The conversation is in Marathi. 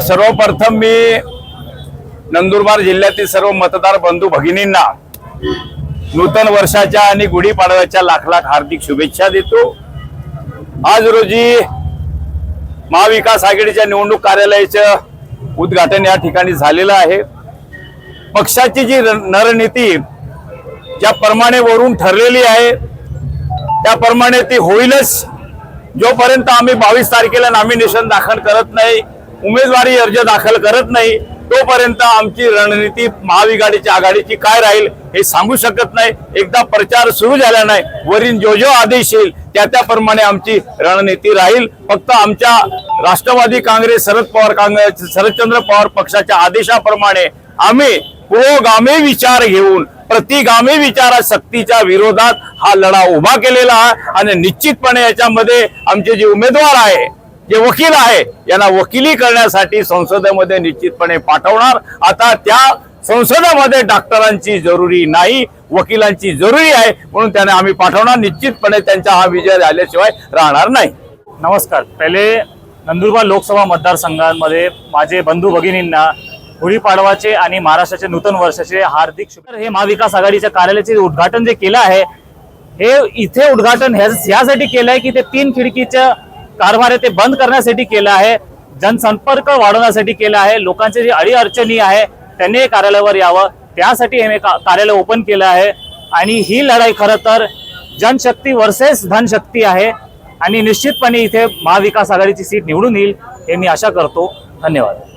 सर्वप्रथम मी नंदुरबार जिल्ह्यातील सर्व मतदार बंधू भगिनींना नूतन वर्षाच्या आणि गुढीपाडव्याच्या लाख लाख हार्दिक शुभेच्छा देतो आज रोजी महाविकास आघाडीच्या निवडणूक कार्यालयाचं उद्घाटन या ठिकाणी झालेलं आहे. पक्षाची जी रणनीती नरनीती ज्याप्रमाणे वरून ठरलेली आहे त्याप्रमाणे ती होईलच. जोपर्यंत आम्ही बावीस तारखेला नॉमिनेशन दाखल करत नाही उमेदवारी अर्ज दाखल करत नाही तोपर्यंत आमची रणनीती महाविघाडीची आघाडीची काय राहील हे सांगू शकत नाही. एकदा प्रचार सुरू झाला नाही वरील जो जो आदेश येईल त्या त्याप्रमाणे आमची रणनीती राहील. फक्त आमच्या राष्ट्रवादी काँग्रेस शरद पवार काँग्रेस शरदचंद्र पवार पक्षाच्या आदेशाप्रमाणे आम्ही पुरोगामी विचार घेऊन प्रतिगामी विचाराशक्तीच्या विरोधात हा लढा उभा केलेला आहे आणि निश्चितपणे याच्यामध्ये आमचे जे उमेदवार आहे जे वकील आहे यांना वकिली करण्यासाठी संसदेमध्ये निश्चितपणे पाठवणार. आता त्या संसदेमध्ये डॉक्टरांची जरुरी नाही वकिलांची जरुरी आहे म्हणून त्यांना आम्ही पाठवणार. निश्चितपणे त्यांचा हा विजय झाल्याशिवाय राहणार नाही. नमस्कार. पहिले नंदुरबार लोकसभा मतदारसंघांमध्ये माझे बंधू भगिनींना गुढीपाडवाचे आणि महाराष्ट्राचे नूतन वर्षाचे हार्दिक शुभेच्छा. हे महाविकास आघाडीच्या कार्यालयाचे उद्घाटन जे केलं आहे हे इथे उद्घाटन ह्या- ह्यासाठी केलं आहे की ते तीन खिडकीचं कारभार आहे ते बंद करण्यासाठी केलं आहे जनसंपर्क वाढवण्यासाठी केलं आहे लोकांचे जे अडीअडचणी आहे त्यांनी हे कार्यालयावर यावं त्यासाठी हे मी का- कार्यालय ओपन केलं आहे. आणि ही लढाई खरं तर जनशक्ती वर्सेस धनशक्ती आहे आणि निश्चितपणे इथे महाविकास आघाडीची सीट निवडून येईल हे मी आशा करतो. धन्यवाद.